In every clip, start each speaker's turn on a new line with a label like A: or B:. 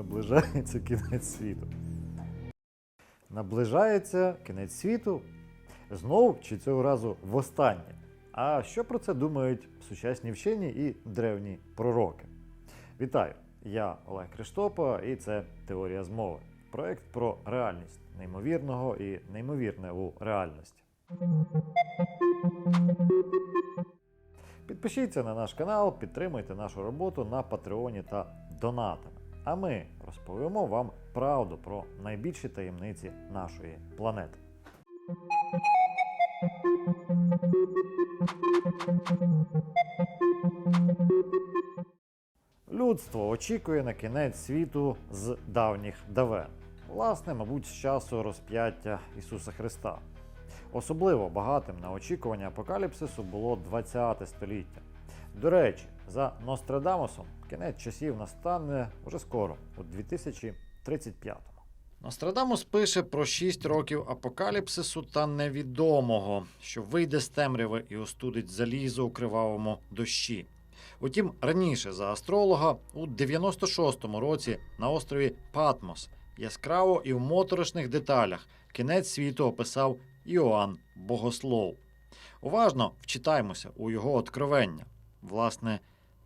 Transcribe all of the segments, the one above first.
A: наближається кінець світу. Наближається кінець світу. Знов чи цього разу востаннє. А що про це думають сучасні вчені і древні пророки? Вітаю! Я Олег Криштопа, і це Теорія змови. Проект про реальність неймовірного і неймовірне у реальності. Підпишіться на наш канал, підтримуйте нашу роботу на Патреоні та донатами. А ми розповімо вам правду про найбільші таємниці нашої планети. Людство очікує на кінець світу з давніх давен. Власне, мабуть, з часу розп'яття Ісуса Христа. Особливо багатим на очікування апокаліпсису було 20 століття. До речі, за Нострадамусом кінець часів настане вже скоро, у 2035-му. Нострадамус пише про 6 років апокаліпсису та невідомого, що вийде з темряви і остудить залізо у кривавому дощі. Утім, раніше за астролога у 96-му році на острові Патмос яскраво і в моторошних деталях кінець світу описав Іоанн Богослов. Уважно вчитаймося у його откровення. Власне,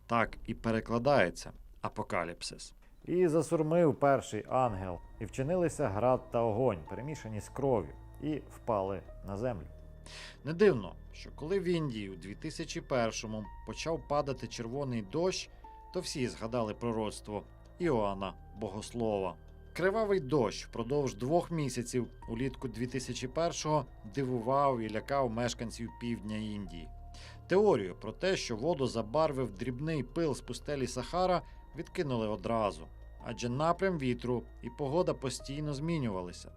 A: так і перекладається апокаліпсис. І засурмив перший ангел, і вчинилися град та огонь, перемішані з кров'ю, і впали на землю. Не дивно, що коли в Індії у 2001-му почав падати червоний дощ, то всі згадали пророцтво Іоанна Богослова. Кривавий дощ впродовж двох місяців улітку 2001-го дивував і лякав мешканців півдня Індії. Теорію про те, що воду забарвив дрібний пил з пустелі Сахара, відкинули одразу, адже напрям вітру і погода постійно змінювалися.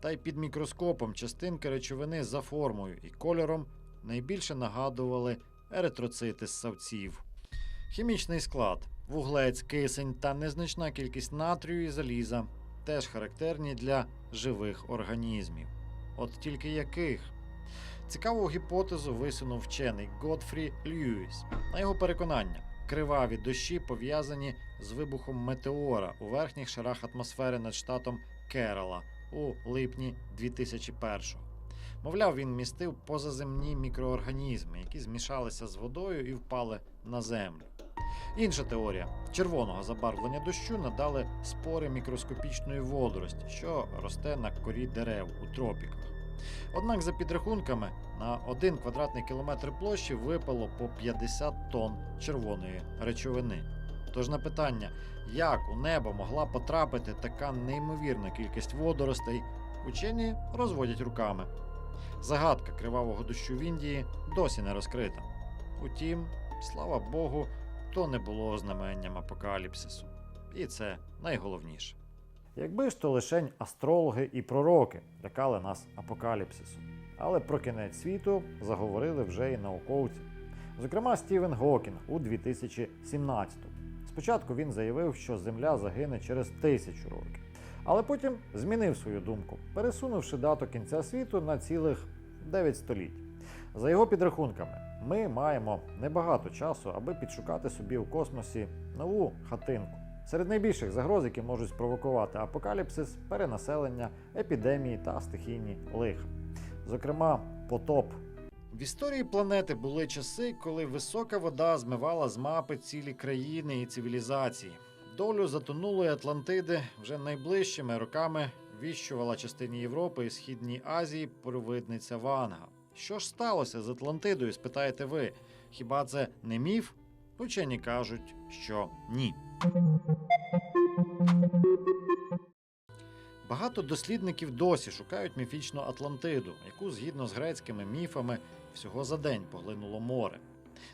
A: Та й під мікроскопом частинки речовини за формою і кольором найбільше нагадували еритроцити ссавців. Хімічний склад, вуглець, кисень та незначна кількість натрію і заліза теж характерні для живих організмів. От тільки яких? Цікаву гіпотезу висунув вчений Годфрі Льюіс. На його переконання, криваві дощі пов'язані з вибухом метеора у верхніх шарах атмосфери над штатом Керала у липні 2001-го. Мовляв, він містив позаземні мікроорганізми, які змішалися з водою і впали на землю. Інша теорія червоного забарвлення дощу надали спори мікроскопічної водорості, що росте на корі дерев у тропіках. Однак, за підрахунками, на 1 квадратний кілометр площі випало по 50 тонн червоної речовини. Тож на питання, як у небо могла потрапити така неймовірна кількість водоростей, учені розводять руками. Загадка кривавого дощу в Індії досі не розкрита. Утім, слава Богу, то не було знаменням апокаліпсису. І це найголовніше. Якби ж то лишень астрологи і пророки лякали нас апокаліпсисом. Але про кінець світу заговорили вже і науковці. Зокрема, Стівен Гокінг у 2017-му. Спочатку він заявив, що Земля загине через тисячу років, але потім змінив свою думку, пересунувши дату кінця світу на цілих 9 століть. За його підрахунками, ми маємо небагато часу, аби підшукати собі у космосі нову хатинку. Серед найбільших загроз, які можуть спровокувати апокаліпсис, перенаселення, епідемії та стихійні лиха. Зокрема, потоп. В історії планети були часи, коли висока вода змивала з мапи цілі країни і цивілізації. Долю затонулої Атлантиди вже найближчими роками віщувала частині Європи і Східній Азії провидниця Ванга. Що ж сталося з Атлантидою, спитаєте ви? Хіба це не міф? Учені кажуть, що ні. Багато дослідників досі шукають міфічну Атлантиду, яку згідно з грецькими міфами всього за день поглинуло море.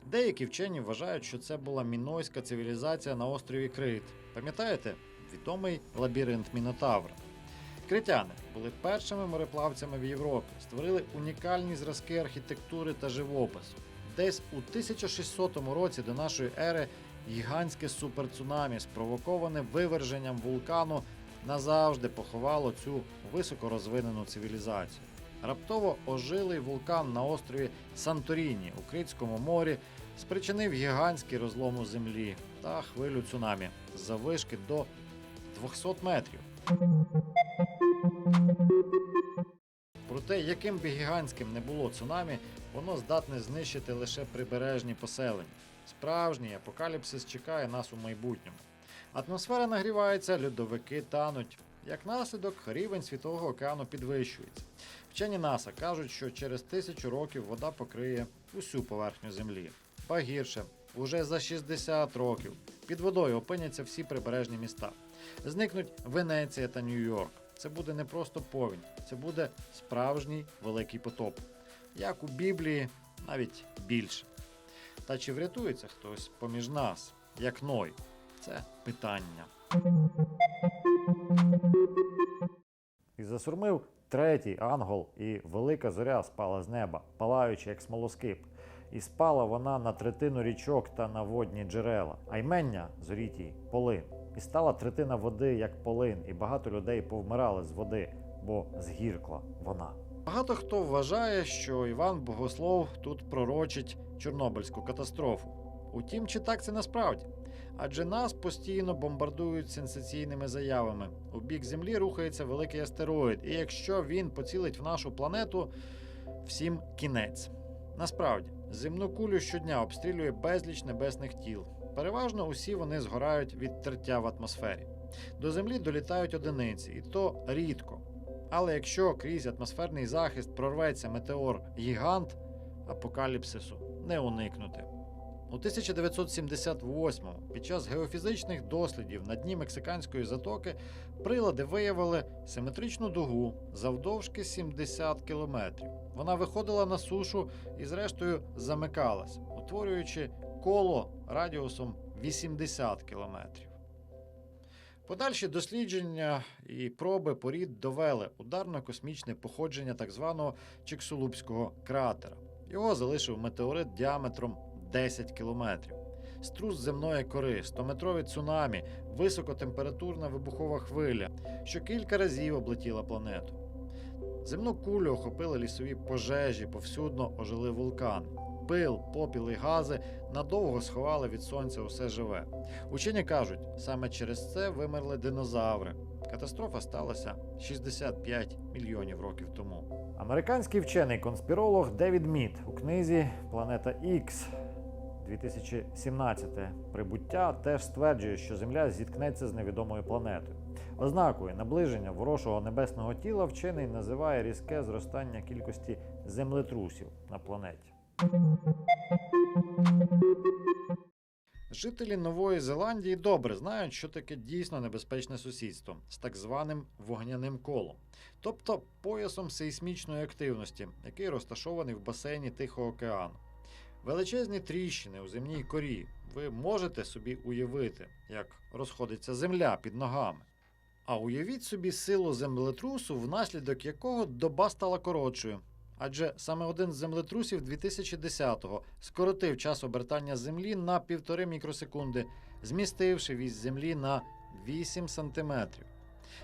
A: Деякі вчені вважають, що це була мінойська цивілізація на острові Крит. Пам'ятаєте відомий лабіринт Мінотавра? Критяни були першими мореплавцями в Європі, створили унікальні зразки архітектури та живопису. Десь у 1600 році до нашої ери гігантське суперцунамі, спровоковане виверженням вулкану, назавжди поховало цю високорозвинену цивілізацію. Раптово ожилий вулкан на острові Санторіні у Критському морі спричинив гігантський розлом у землі та хвилю цунамі заввишки до 200 метрів. Проте, яким би гігантським не було цунамі, воно здатне знищити лише прибережні поселення. Справжній апокаліпсис чекає нас у майбутньому. Атмосфера нагрівається, льодовики тануть. Як наслідок, рівень світового океану підвищується. Вчені НАСА кажуть, що через тисячу років вода покриє усю поверхню Землі. Ба гірше, уже за 60 років під водою опиняться всі прибережні міста. Зникнуть Венеція та Нью-Йорк. Це буде не просто повінь, це буде справжній великий потоп. Як у Біблії, навіть більше. Та чи врятується хтось поміж нас, як Ной? Це питання. І засурмив третій ангел, і велика зоря спала з неба, палаючи, як смолоскип. І спала вона на третину річок та на водні джерела, а ймення зорітій полин. І стала третина води, як полин, і багато людей повмирали з води, бо згіркла вона. Багато хто вважає, що Іван Богослов тут пророчить Чорнобильську катастрофу. Утім, чи так це насправді? Адже нас постійно бомбардують сенсаційними заявами. У бік Землі рухається великий астероїд, і якщо він поцілить в нашу планету, всім кінець. Насправді, земну кулю щодня обстрілює безліч небесних тіл. Переважно усі вони згорають від тертя в атмосфері. До землі долітають одиниці, і то рідко. Але якщо крізь атмосферний захист прорветься метеор гігант, апокаліпсису не уникнути. У 1978-му під час геофізичних дослідів на дні мексиканської затоки прилади виявили симетричну дугу завдовжки 70 кілометрів. Вона виходила на сушу і, зрештою, замикалась, утворюючи коло радіусом 80 кілометрів. Подальші дослідження і проби порід довели ударно-космічне походження так званого Чиксулупського кратера. Його залишив метеорит діаметром 10 кілометрів. Струс земної кори, 100-метрові цунамі, високотемпературна вибухова хвиля, що кілька разів облетіла планету. Земну кулю охопили лісові пожежі, повсюдно ожили вулкани. Пил, попіл і гази надовго сховали від сонця усе живе. Учені кажуть, саме через це вимерли динозаври. Катастрофа сталася 65 мільйонів років тому. Американський вчений конспіролог Девід Мід у книзі Планета Ікс 2017 прибуття теж стверджує, що Земля зіткнеться з невідомою планетою. Ознакою наближення ворожого небесного тіла вчений називає різке зростання кількості землетрусів на планеті. Жителі Нової Зеландії добре знають, що таке дійсно небезпечне сусідство з так званим вогняним колом, тобто поясом сейсмічної активності, який розташований в басейні Тихого океану. Величезні тріщини у земній корі. Ви можете собі уявити, як розходиться земля під ногами. А уявіть собі силу землетрусу, внаслідок якого доба стала коротшою. Адже саме один з землетрусів 2010-го скоротив час обертання землі на півтори мікросекунди, змістивши вісь землі на 8 сантиметрів.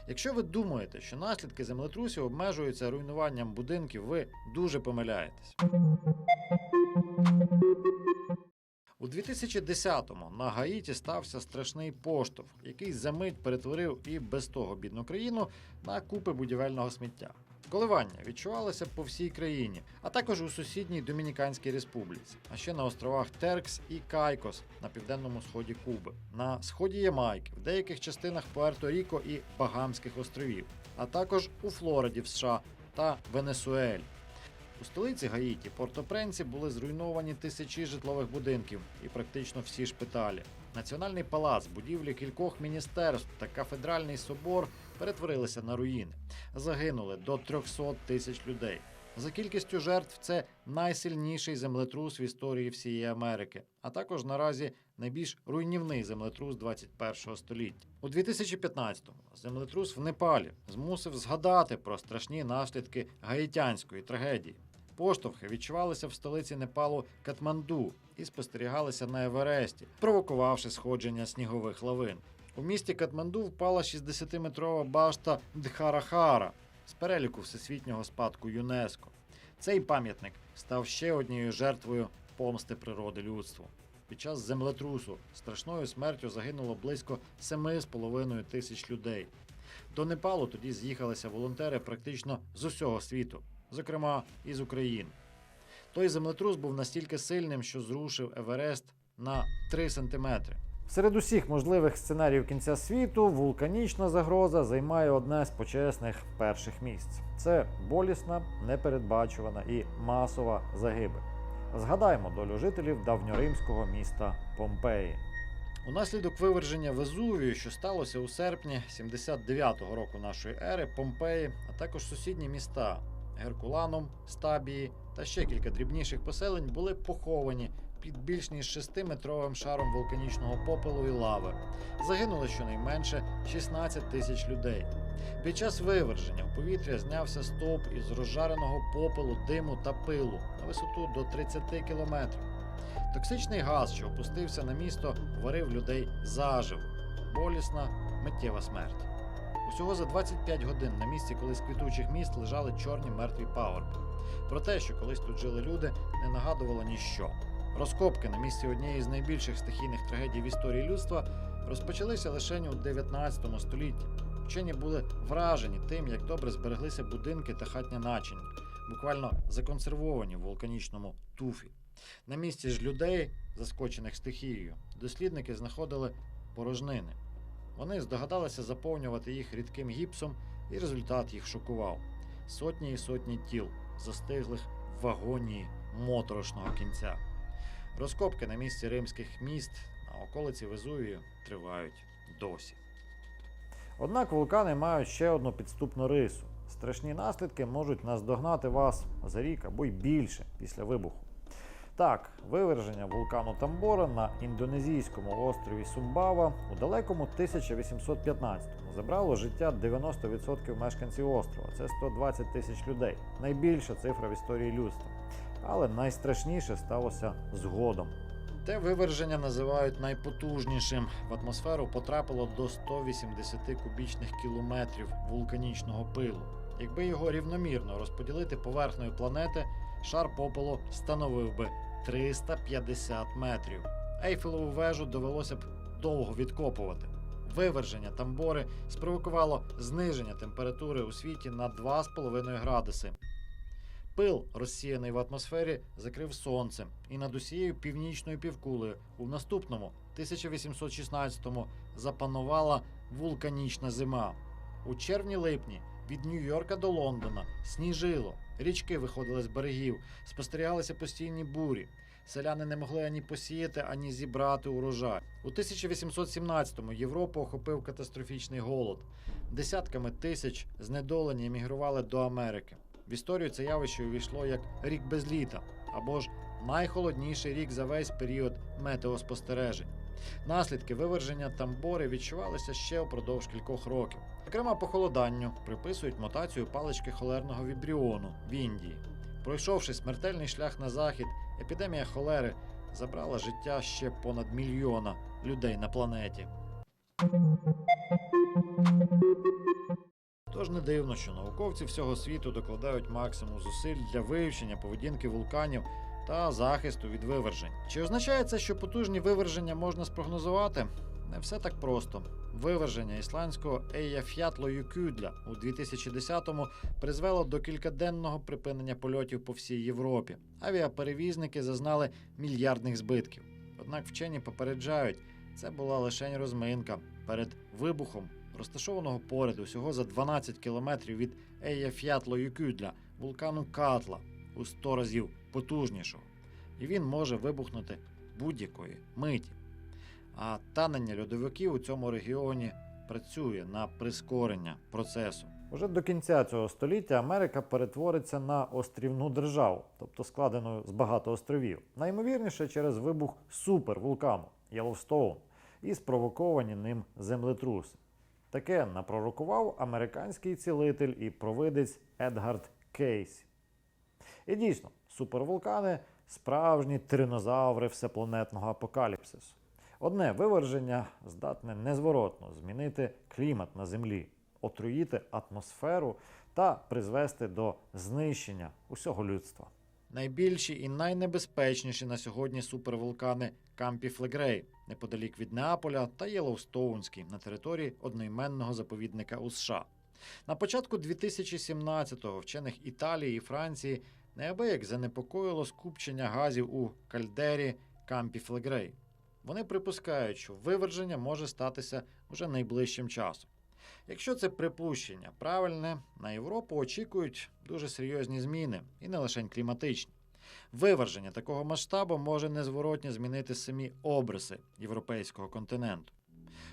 A: Якщо ви думаєте, що наслідки землетрусів обмежуються руйнуванням будинків, ви дуже помиляєтесь. У 2010-му на Гаїті стався страшний поштовх, який за мить перетворив і без того бідну країну на купи будівельного сміття. Коливання відчувалося по всій країні, а також у сусідній Домініканській республіці, а ще на островах Теркс і Кайкос на південному сході Куби, на сході Ямайки, в деяких частинах Пуерто-Ріко і Багамських островів, а також у Флориді в США та Венесуелі. У столиці Гаїті Порто-Пренсі були зруйновані тисячі житлових будинків і практично всі шпиталі. Національний палац, будівлі кількох міністерств та кафедральний собор перетворилися на руїни. Загинули до 300 тисяч людей. За кількістю жертв це найсильніший землетрус в історії всієї Америки, а також наразі найбільш руйнівний землетрус 21 століття. У 2015-му землетрус в Непалі змусив згадати про страшні наслідки гаїтянської трагедії. Поштовхи відчувалися в столиці Непалу Катманду і спостерігалися на Евересті, провокувавши сходження снігових лавин. У місті Катманду впала 60-метрова башта Дхарахара з переліку всесвітнього спадку ЮНЕСКО. Цей пам'ятник став ще однією жертвою помсти природи людству. під час землетрусу. Страшною смертю загинуло близько 7,5 тисяч людей. До Непалу тоді з'їхалися волонтери практично з усього світу, зокрема і з України. Той землетрус був настільки сильним, що зрушив Еверест на 3 сантиметри. Серед усіх можливих сценаріїв кінця світу вулканічна загроза займає одне з почесних перших місць. Це болісна, непередбачувана і масова загибель. Згадаймо долю жителів давньоримського міста Помпеї. Унаслідок виверження Везувію, що сталося у серпні 79-го року нашої ери, Помпеї, а також сусідні міста Геркуланум, Стабії та ще кілька дрібніших поселень були поховані під більш ніж 6-метровим шаром вулканічного попелу і лави. Загинуло щонайменше 16 тисяч людей. Під час виверження в повітря знявся стовп із розжареного попелу, диму та пилу на висоту до 30 кілометрів. Токсичний газ, що опустився на місто, варив людей заживо. Болісна миттєва смерть. Усього за 25 годин на місці колись квітучих міст лежали чорні мертві пагорби. Про те, що колись тут жили люди, не нагадувало ніщо. Розкопки на місці однієї з найбільших стихійних трагедій в історії людства розпочалися лише у 19 столітті. Вчені були вражені тим, як добре збереглися будинки та хатня начиння, буквально законсервовані в вулканічному туфі. На місці ж людей, заскочених стихією, дослідники знаходили порожнини. Вони здогадалися заповнювати їх рідким гіпсом, і результат їх шокував. Сотні і сотні тіл, застиглих в агонії моторошного кінця. Розкопки на місці римських міст на околиці Везувію тривають досі. Однак вулкани мають ще одну підступну рису. Страшні наслідки можуть наздогнати вас за рік або й більше після вибуху. Так, виверження вулкану Тамбора на індонезійському острові Сумбава у далекому 1815-му забрало життя 90% мешканців острова. Це 120 тисяч людей. Найбільша цифра в історії людства. Але найстрашніше сталося згодом. Те виверження називають найпотужнішим. В атмосферу потрапило до 180 кубічних кілометрів вулканічного пилу. Якби його рівномірно розподілити поверхнею планети, шар попелу становив би 350 метрів. Ейфелеву вежу довелося б довго відкопувати. Виверження тамбори спровокувало зниження температури у світі на 2,5 градуси. Пил, розсіяний в атмосфері, закрив сонце, і над усією північною півкулею у наступному 1816-му запанувала вулканічна зима. У червні-липні від Нью-Йорка до Лондона сніжило, річки виходили з берегів, спостерігалися постійні бурі. Селяни не могли ані посіяти, ані зібрати урожай. У 1817-му Європу охопив катастрофічний голод. Десятками тисяч знедолені емігрували до Америки. В історію це явище увійшло як рік без літа, або ж найхолодніший рік за весь період метеоспостережень. Наслідки виверження тамбори відчувалися ще впродовж кількох років. Зокрема, похолоданню приписують мутацію палички холерного вібріону в Індії. Пройшовши смертельний шлях на захід, епідемія холери забрала життя ще понад мільйона людей на планеті. Тож не дивно, що науковці всього світу докладають максимум зусиль для вивчення поведінки вулканів та захисту від вивержень. Чи означає це, що потужні виверження можна спрогнозувати? Не все так просто. Виверження ісландського Eyjafjallajökull у 2010-му призвело до кількаденного припинення польотів по всій Європі. Авіаперевізники зазнали мільярдних збитків. Однак вчені попереджають, це була лише розминка перед вибухом, розташованого поряд усього за 12 кілометрів від Eyjafjallajökull, вулкану Катла у 100 разів потужнішого. І він може вибухнути будь-якої миті. А танення льодовиків у цьому регіоні працює на прискорення процесу. Уже до кінця цього століття Америка перетвориться на острівну державу, тобто складену з багато островів. Найімовірніше через вибух супервулкану Єловстоун і спровоковані ним землетруси. Таке напророкував американський цілитель і провидець Едгард Кейсі. І дійсно, супервулкани справжні тиринозаври всепланетного апокаліпсису. Одне виверження здатне незворотно змінити клімат на землі, отруїти атмосферу та призвести до знищення усього людства. Найбільші і найнебезпечніші на сьогодні супервулкани Кампі Флегрей неподалік від Неаполя та Єлоустоунський на території одноіменного заповідника у США. На початку 2017-го вчених Італії і Франції неабияк занепокоїло скупчення газів у кальдері Кампі Флегрей. Вони припускають, що виверження може статися уже найближчим часом. Якщо це припущення правильне, на Європу очікують дуже серйозні зміни, і не лише кліматичні. Виверження такого масштабу може незворотньо змінити самі обриси європейського континенту.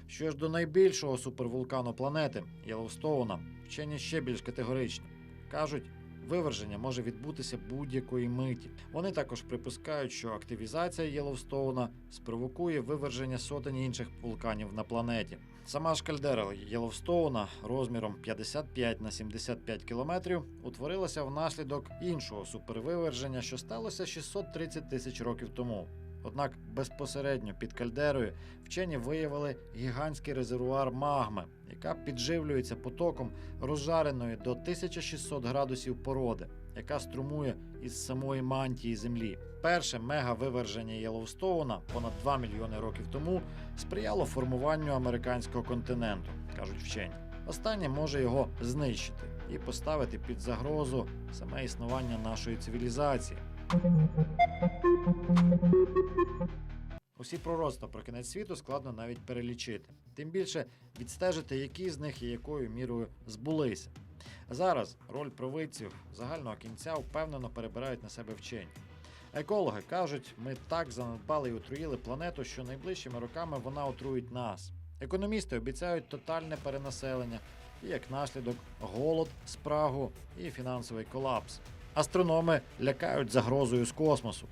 A: Що ж до найбільшого супервулкану планети Єловстоуна, вчені ще більш категоричні. Кажуть, виверження може відбутися будь-якої миті. Вони також припускають, що активізація Єловстоуна спровокує виверження сотень інших вулканів на планеті. Сама ж кальдера Єловстоуна розміром 55 на 75 кілометрів утворилася внаслідок іншого супервиверження, що сталося 630 тисяч років тому. Однак безпосередньо під кальдерою вчені виявили гігантський резервуар магми, яка підживлюється потоком розжареної до 1600 градусів породи, яка струмує із самої мантії Землі. Перше мегавиверження Єловстоуна понад 2 мільйони років тому сприяло формуванню американського континенту, кажуть вчені. Останнє може його знищити і поставити під загрозу саме існування нашої цивілізації. Усі пророцтва про кінець світу складно навіть перелічити, тим більше відстежити, які з них і якою мірою збулися. Зараз роль провидців загального кінця впевнено перебирають на себе вчені. Екологи кажуть, ми так занедбали і отруїли планету, що найближчими роками вона отруїть нас. Економісти обіцяють тотальне перенаселення і як наслідок голод, спрагу і фінансовий колапс. Астрономи лякають загрозою з космосу.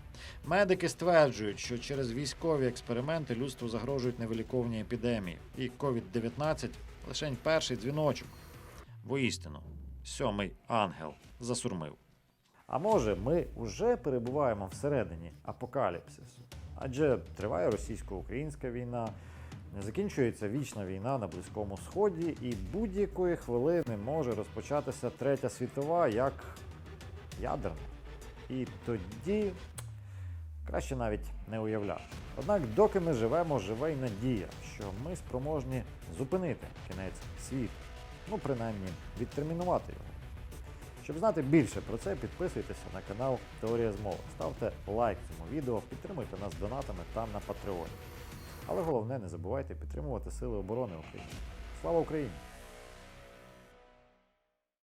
A: Медики стверджують, що через військові експерименти людству загрожують невиліковні епідемії, і COVID-19 лише перший дзвіночок. Воістину, сьомий ангел засурмив. А може, ми вже перебуваємо всередині апокаліпсису? Адже триває російсько-українська війна, не закінчується вічна війна на Близькому Сході, і будь-якої хвилини може розпочатися третя світова як ядерна. І тоді краще навіть не уявляти. Однак, доки ми живемо, живе й надія, що ми спроможні зупинити кінець світу, ну принаймні відтермінувати його. Щоб знати більше про це, підписуйтеся на канал Теорія змови, ставте лайк цьому відео, підтримуйте нас донатами там на Патреоні. Але головне, не забувайте підтримувати Сили оборони України. Слава Україні!